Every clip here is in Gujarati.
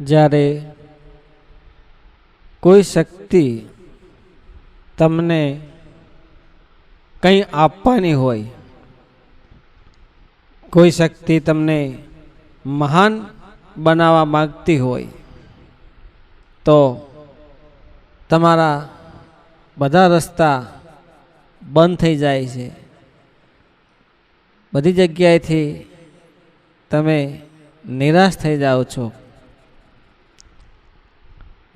જ્યારે કોઈ શક્તિ તમને કંઈ આપવાની હોય, કોઈ શક્તિ તમને મહાન બનાવવા માગતી હોય, તો તમારા બધા રસ્તા બંધ થઈ જાય છે. બધી જગ્યાએથી તમે નિરાશ થઈ જાઓ છો.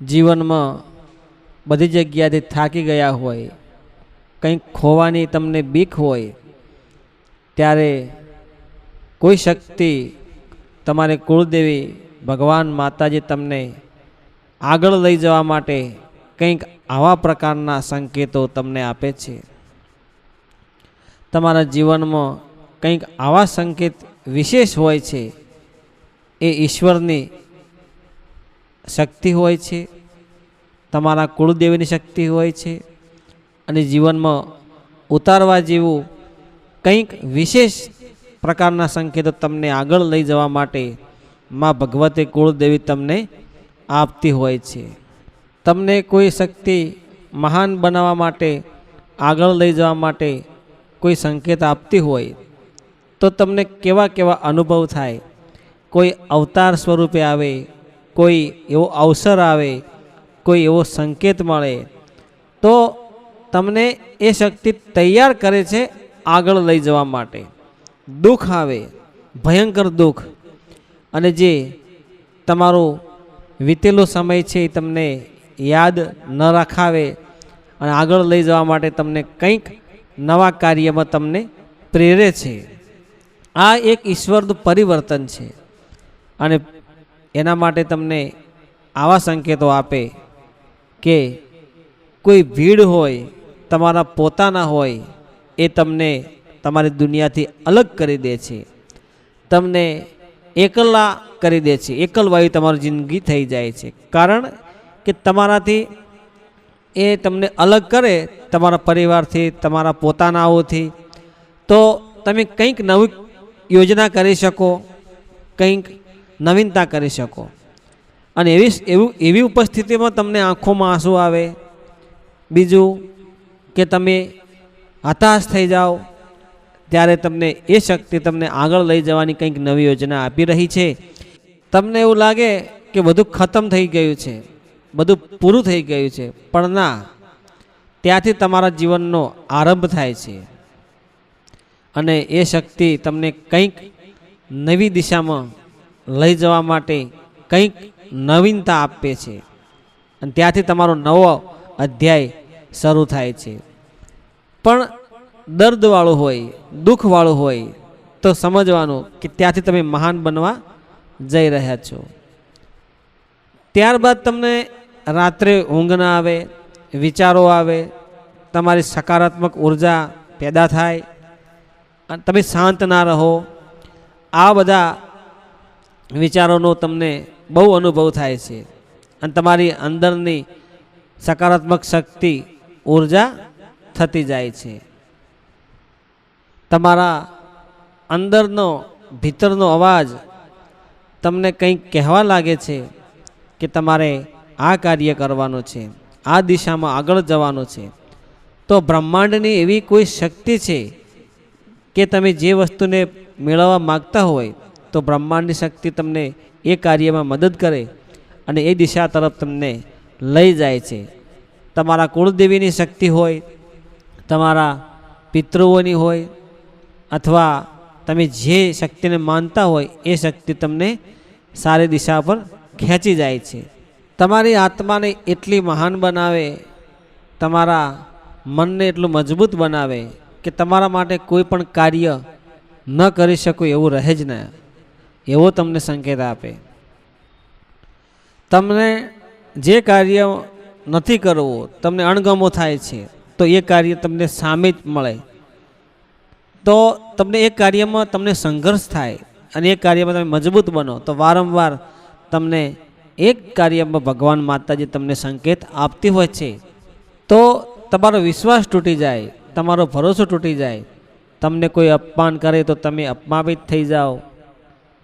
જીવનમાં બધી જગ્યાથી થાકી ગયા હોય, કંઈક ખોવાની તમને બીક હોય, ત્યારે કોઈ શક્તિ તમારે કુળદેવી ભગવાન માતાજી તમને આગળ લઈ જવા માટે કંઈક આવા પ્રકારના સંકેતો તમને આપે છે. તમારા જીવનમાં કંઈક આવા સંકેત વિશેષ હોય છે, એ ઈશ્વરની શક્તિ હોય છે, તમારા કુળદેવીની શક્તિ હોય છે અને જીવનમાં ઉતારવા જેવું કંઈક વિશેષ પ્રકારના સંકેતો તમને આગળ લઈ જવા માટે માં ભગવતી કુળદેવી તમને આપતી હોય છે. તમને કોઈ શક્તિ મહાન બનાવવા માટે, આગળ લઈ જવા માટે કોઈ સંકેત આપતી હોય, તો તમને કેવા કેવા અનુભવ થાય, કોઈ અવતાર સ્વરૂપે આવે કોઈ એવો અવસર આવે, કોઈ એવો સંકેત મળે, તો તમને એ શક્તિ તૈયાર કરે છે આગળ લઈ જવા માટે. દુઃખ આવે, ભયંકર દુઃખ. અને જે તમારો વીતેલો સમય છે એ તમને યાદ ન રખાવે અને આગળ લઈ જવા માટે તમને કંઈક નવા કાર્યમાં તમને પ્રેરે છે. આ એક ઈશ્વરનું પરિવર્તન છે. અને એના માટે તમને આવા સંકેતો આપે કે કોઈ ભીડ હોય, તમારા પોતાના હોય, એ તમને તમારી દુનિયાથી અલગ કરી દે છે. તમને એકલા કરી દે છે. એકલવાયુ તમારી જિંદગી થઈ જાય છે. કારણ કે તમારાથી એ તમને અલગ કરે તમારા પરિવારથી, તમારા પોતાનાઓથી. તો તમે કંઈક નવી યોજના કરી શકો, કંઈક નવીનતા કરી શકો. અને એવી એવું, એવી ઉપસ્થિતિમાં તમને આંખોમાં આંસુ આવે, બીજું કે તમે હતાશ થઈ જાઓ, ત્યારે તમને એ શક્તિ તમને આગળ લઈ જવાની કંઈક નવી યોજના આપી રહી છે. તમને એવું લાગે કે બધું ખતમ થઈ ગયું છે, બધું પૂરું થઈ ગયું છે, પણ ના, ત્યાંથી તમારા જીવનનો આરંભ થાય છે. અને એ શક્તિ તમને કંઈક નવી દિશામાં લઈ જવા માટે કંઈક નવીનતા આપે છે. અને ત્યાંથી તમારો નવો અધ્યાય શરૂ થાય છે. પણ દર્દવાળું હોય, દુઃખવાળું હોય, તો સમજવાનું કે ત્યાંથી તમે મહાન બનવા જઈ રહ્યા છો. ત્યારબાદ તમને રાત્રે ઊંઘ ના આવે, વિચારો આવે, તમારી સકારાત્મક ઊર્જા પેદા થાય, અને તમે શાંત ના રહો. આ બધા વિચારોનો તમને બહુ અનુભવ થાય છે. અને તમારી અંદરની સકારાત્મક શક્તિ ઊર્જા થતી જાય છે. તમારા અંદરનો, ભીતરનો અવાજ તમને કંઈક કહેવા લાગે છે કે તમારે આ કાર્ય કરવાનું છે, આ દિશામાં આગળ જવાનું છે. તો બ્રહ્માંડની એવી કોઈ શક્તિ છે કે તમે જે વસ્તુને મેળવવા માગતા હોય તો બ્રહ્માંડની શક્તિ તમને એ કાર્યમાં મદદ કરે અને એ દિશા તરફ તમને લઈ જાય છે. તમારા કુળદેવીની શક્તિ હોય, તમારા પિતૃઓની હોય, અથવા તમે જે શક્તિને માનતા હોય, એ શક્તિ તમને સારી દિશા પર ખેંચી જાય છે. તમારી આત્માને એટલી મહાન બનાવે, તમારા મનને એટલું મજબૂત બનાવે કે તમારા માટે કોઈ પણ કાર્ય ન કરી શકો એવું રહે જ નહીં એવો તમને સંકેત આપે. તમને જે કાર્ય નથી કરવું, તમને અણગમો થાય છે, તો એ કાર્ય તમને સામે જ મળે. તો તમને એ કાર્યમાં તમને સંઘર્ષ થાય અને એ કાર્યમાં તમે મજબૂત બનો, તો વારંવાર તમને એક કાર્યમાં ભગવાન માતાજી તમને સંકેત આપતી હોય છે. તો તમારો વિશ્વાસ તૂટી જાય, તમારો ભરોસો તૂટી જાય, તમને કોઈ અપમાન કરે તો તમે અપમાનિત થઈ જાઓ.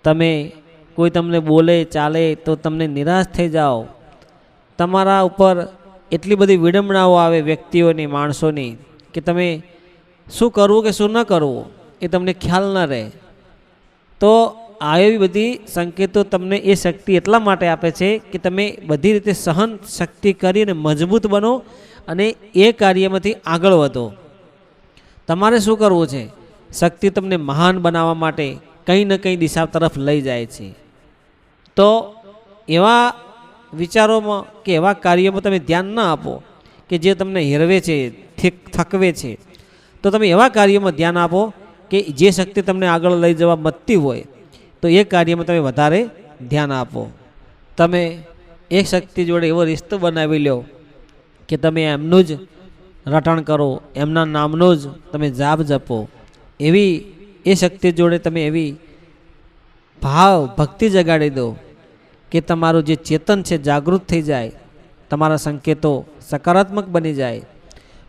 તમે કોઈ તમને બોલે, ચાલે, તો તમને નિરાશ થઈ જાઓ. તમારા ઉપર એટલી બધી વિડંબણાઓ આવે વ્યક્તિઓની, માણસોની, કે તમે શું કરવું કે શું ન કરવું એ તમને ખ્યાલ ન રહે. તો આવી બધી સંકેતો તમને એ શક્તિ એટલા માટે આપે છે કે તમે બધી રીતે સહન શક્તિ કરીને મજબૂત બનો અને એ કાર્યમાંથી આગળ વધો. તમારે શું કરવું છે? શક્તિ તમને મહાન બનાવવા માટે કંઈ ન કંઈ દિશા તરફ લઈ જાય છે. તો એવા વિચારોમાં કે એવા કાર્યોમાં તમે ધ્યાન ન આપો કે જે તમને હેરવે છે થકવે છે, તો તમે એવા કાર્યોમાં ધ્યાન આપો કે જે શક્તિ તમને આગળ લઈ જવા મતતી હોય, તો એ કાર્યમાં તમે વધારે ધ્યાન આપો. તમે એ શક્તિ જોડે એવો રિશ્તો બનાવી લો કે તમે એમનું જ રટણ કરો, એમના નામનો જ તમે જાપ જપો, એવી એ શક્તિ જોડે તમે એવી ભાવ, ભક્તિ જગાડી દો કે તમારું જે ચેતન છે જાગૃત થઈ જાય, તમારા સંકેતો સકારાત્મક બની જાય.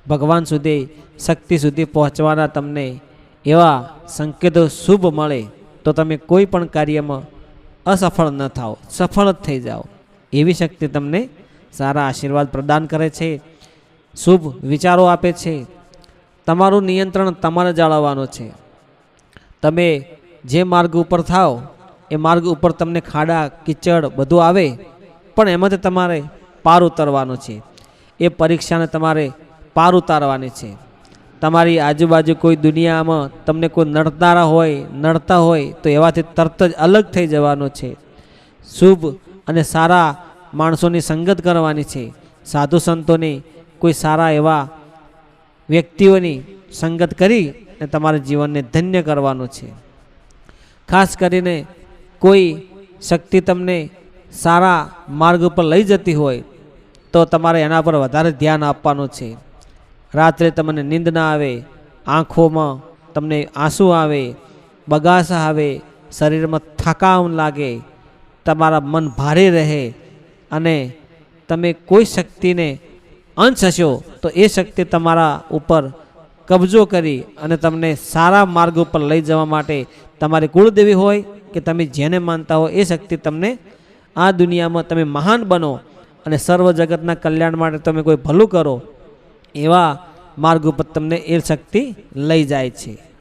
ભગવાન સુધી, શક્તિ સુધી પહોંચવાના તમને એવા સંકેતો શુભ મળે તો તમે કોઈ પણ કાર્યમાં અસફળ ન થાઓ સફળ જ થઈ જાઓ. એવી શક્તિ તમને સારા આશીર્વાદ પ્રદાન કરે છે, શુભ વિચારો આપે છે. તમારું નિયંત્રણ તમારે જાળવવાનું છે. તમે જે માર્ગ ઉપર થાઓ, એ માર્ગ ઉપર તમને ખાડા, કીચડ બધું આવે, પણ એમાંથી તમારે પાર ઉતરવાનું છે. એ પરીક્ષાને તમારે પાર ઉતારવાની છે. તમારી આજુબાજુ કોઈ દુનિયામાં તમને કોઈ નડનારા હોય, નડતા હોય, તો એવાથી તરત જ અલગ થઈ જવાનું છે. શુભ અને સારા માણસોની સંગત કરવાની છે. સાધુ સંતોની કોઈ સારા એવા વ્યક્તિઓની સંગત કરી અને તમારા જીવનને ધન્ય કરવાનું છે. ખાસ કરીને કોઈ શક્તિ તમને સારા માર્ગ ઉપર લઈ જતી હોય, તો તમારે એના પર વધારે ધ્યાન આપવાનું છે. રાત્રે તમને નીંદ ના આવે, આંખોમાં તમને આંસુ આવે, બગાસા આવે, શરીરમાં થકાવન લાગે, તમારા મન ભારે રહે અને તમે કોઈ શક્તિને અંશ હશો, તો એ શક્તિ તમારા ઉપર કબજો કરી અને તમને સારા માર્ગ ઉપર લઈ જવા માટે તમારી કુળદેવી હોય કે તમે જેને માનતા હો એ શક્તિ તમને આ દુનિયામાં તમે મહાન બનો અને સર્વ જગતના કલ્યાણ માટે તમે કોઈ ભલું કરો એવા માર્ગ ઉપર તમને એ શક્તિ લઈ જાય છે.